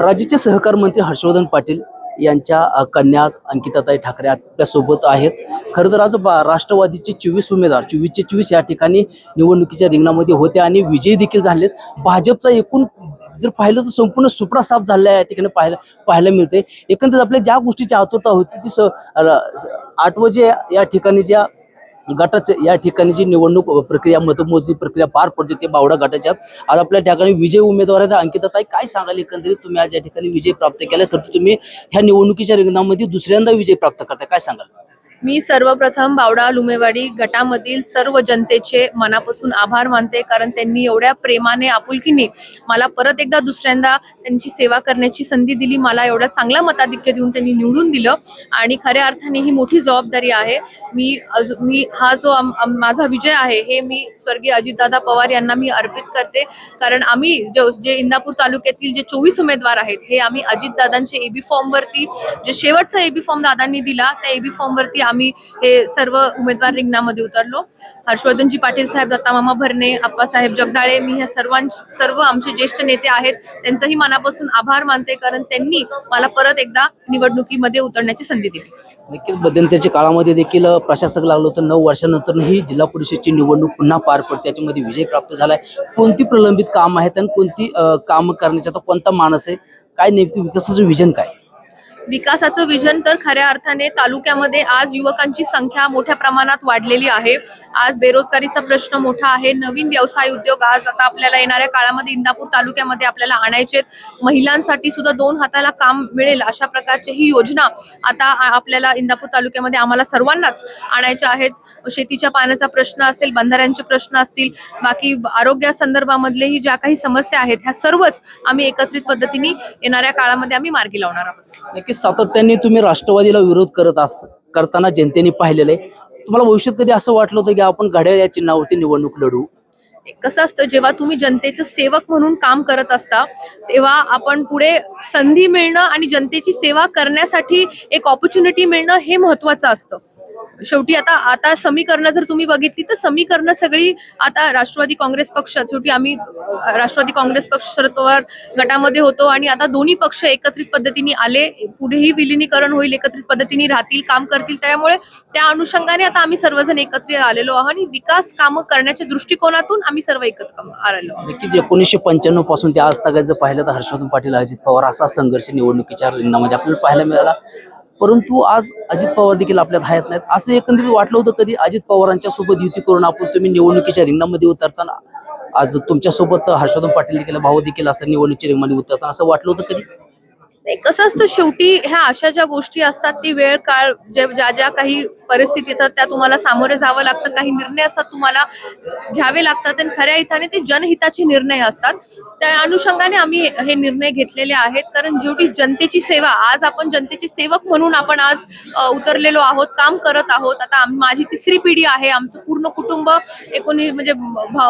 राज्याचे सहकार मंत्री हर्षवर्धन पाटील यांच्या कन्या अंकिताताई ठाकरे आपल्यासोबत आहेत. खरं तर आज बा- राष्ट्रवादीचे चोवीस उमेदवार चोवीसचे चोवीस या ठिकाणी निवडणुकीच्या रिंगणामध्ये होते आणि विजयी देखील झालेत. भाजपचा एकूण जर पाहिलं तर संपूर्ण सुपडा साफ झालेला आहे या ठिकाणी पाहायला पाहायला मिळते एकंदरीत आपल्या ज्या गोष्टीची आतुरता होती ती स र- आठ वाजे या ठिकाणी ज्या गटाचे या ठिकाणी जी निवडणूक प्रक्रिया मतमोजणी प्रक्रिया पार पडते ते बावडा गटाच्या. आज आपल्या ठिकाणी विजय उमेदवार आहेत. अंकिताताई काय सांगाल एकंदरीत? तुम्ही आज या ठिकाणी विजय प्राप्त केला तर तुम्ही ह्या निवडणुकीच्या रिंगणामध्ये दुसऱ्यांदा विजय प्राप्त करताय. काय सांगाल? मी सर्वप्रथम बावडा लुमेवाडी गटामधील सर्व जनतेचे मनापासून आभार मानते कारण त्यांनी एवढ्या प्रेमाने आपुलकीने मला परत एकदा दुसऱ्यांदा त्यांची सेवा करण्याची संधी दिली मला एवढा चांगला मताधिक्य देऊन त्यांनी निवडून दिलं. आणि खऱ्या अर्थाने ही मोठी जबाबदारी आहे. मी मी हा जो माझा विजय आहे हे मी स्वर्गीय अजितदादा पवार यांना मी अर्पित करते. कारण आम्ही जो जे इंदापूर तालुक्यातील जे चोवीस उमेदवार आहेत हे आम्ही अजितदादांचे एबी फॉर्मवरती जे शेवटचा एबी फॉर्म दादांनी दिला त्या एबी फॉर्मवरती आम्ही हे सर्व उमेदवार रिंगणामध्ये उतरलो. हर्षवर्धनजी पाटील साहेब दत्तामामा भरणे आप्पासाहेब जगदाळे मी ह्या सर्वांचे सर्व आमचे ज्येष्ठ नेते आहेत. त्यांचंही मनापासून आभार मानते कारण त्यांनी मला परत एकदा निवडणुकीमध्ये उतरण्याची संधी दिली. नक्कीच मध्यंतरीच्या काळामध्ये देखील प्रशासक लागलो तर नऊ वर्षानंतरही जिल्हा परिषदची निवडणूक पुन्हा पार पडते. त्याच्यामध्ये विजय प्राप्त झालाय. कोणती प्रलंबित काम आहेत आणि कोणती काम करण्याचा? आता कोणता मानस आहे? काय नेमकी विकासाचं विजन काय? विकासाचं विजन तर खऱ्या अर्थाने तालुक्यामध्ये आज युवकांची संख्या मोठ्या प्रमाणात वाढलेली आहे. आज बेरोजगारीचा प्रश्न मोठा आहे. नवीन व्यवसाय उद्योग आज आता आपल्याला येणाऱ्या काळामध्ये इंदापूर तालुक्यामध्ये आपल्याला आणायचे महिलांसाठी सुद्धा दोन हाताला काम मिळेल अशा प्रकारची ही योजना आता आपल्याला इंदापूर तालुक्यामध्ये आम्हाला सर्वांनाच आणायच्या आहेत. शेतीच्या पाण्याचा प्रश्न असेल बंधाऱ्यांचे प्रश्न असतील बाकी आरोग्या संदर्भामधलेही ज्या काही समस्या आहेत ह्या सर्वच आम्ही एकत्रित पद्धतीने येणाऱ्या काळामध्ये आम्ही मार्गी लावणार आहोत. सातत्याने तुम्ही राष्ट्रवादीला विरोध करत अस करताना जनतेने पाहिलेलं आहे. तुम्हाला भविष्यात कधी असं वाटलं होतं की आपण घड्याळ या चिन्हावरती निवडणूक लढू? कसं असतं जेव्हा तुम्ही जनतेचं सेवक म्हणून काम करत असता तेव्हा आपण पुढे संधी मिळणं आणि जनतेची सेवा करण्यासाठी एक ऑपॉर्च्युनिटी मिळणं हे महत्वाचं असतं. शेवटी आता आता समीकरणं जर तुम्ही बघितली तर समीकरणं सगळी आता राष्ट्रवादी काँग्रेस पक्ष शेवटी आम्ही राष्ट्रवादी काँग्रेस पक्ष शरद पवार गटामध्ये होतो आणि आता दोन्ही पक्ष एकत्रित पद्धतीने आले पुढेही विलिनीकरण होईल एकत्रित पद्धतीने राहतील काम करतील. त्यामुळे त्या अनुषंगाने आता आम्ही सर्वजण एकत्रित आलेलो आहोत आणि विकास कामं करण्याच्या दृष्टिकोनातून आम्ही सर्व एकत्र आलेलो नक्कीच एकोणीसशे पंच्याण्णवपासून ते आज तगायचं पाहिलं तर हर्षवर्धन पाटील अजित पवार असा संघर्ष निवडणुकीच्या रिंगणामध्ये आपल्याला पाहायला मिळाला. परंतु आज अजित पवार देखील आपल्यात आहेत नाहीत. असं एकंदरीत वाटलं होतं कधी अजित पवारांच्या सोबत युती करून आपण तुम्ही निवडणुकीच्या रिंगणामध्ये उतरताना आज तुमच्यासोबत हर्षवर्धन पाटील देखील भाऊ देखील असं निवडणुकीच्या रिंगणामध्ये उतरताना असं वाटलं होतं कधी? कसं असतं शेवटी ह्या अशा ज्या गोष्टी असतात ती वेळ काळ ज्या ज्या काही परिस्थिती येतात त्या तुम्हाला सामोरे जावं लागतं. काही निर्णय असतात तुम्हाला घ्यावे लागतात आणि खऱ्या हिताने ते जनहिताचे निर्णय असतात. त्या अनुषंगाने आम्ही हे निर्णय घेतलेले आहेत. कारण जेवढी जनतेची सेवा आज आपण जनतेची सेवक म्हणून आपण आज उतरलेलो आहोत काम करत आहोत. आता माझी तिसरी पिढी आहे. आमचं पूर्ण कुटुंब एकोणी म्हणजे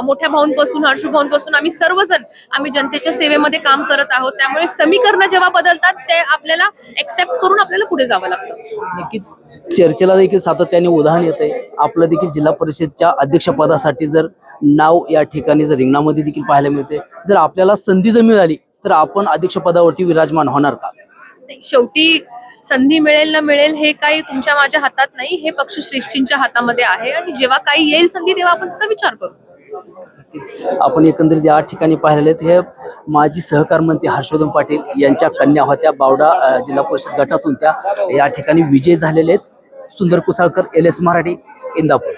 मोठ्या भाऊंपासून हर्षू भाऊंपासून आम्ही सर्वजण आम्ही जनतेच्या सेवेमध्ये काम करत आहोत. त्यामुळे समीकरणं जेव्हा बदलतात ते आपल्याला एक्सेप्ट करून आपल्याला पुढे जावं लागतं. नक्कीच. चर्चेला देखील सातत्याने उदाहरण येत आहे. आपलं देखील जिल्हा परिषदच्या अध्यक्षपदासाठी जर नाव या ठिकाणी जर रिंगणामध्ये देखील पाहायला मिळते. जर आपल्याला संधी जर मिळाली तर आपण अध्यक्षपदावरती विराजमान होणार का? शेवटी संधी मिळेल न मिळेल हे काही तुमच्या माझ्या हातात नाही. हे पक्षश्रेष्ठींच्या हातामध्ये आहे आणि जेव्हा काही येईल संधी तेव्हा आपण त्याचा विचार करू. आपण एकंदरीत या ठिकाणी पाहिलेले हे माजी सहकार मंत्री हर्षवर्धन पाटील यांच्या कन्या होत्या. बावडा जिल्हा परिषद गटातून त्या या ठिकाणी विजय झालेले आहेत. Sundar Kusalkar L S Marathi Indapur.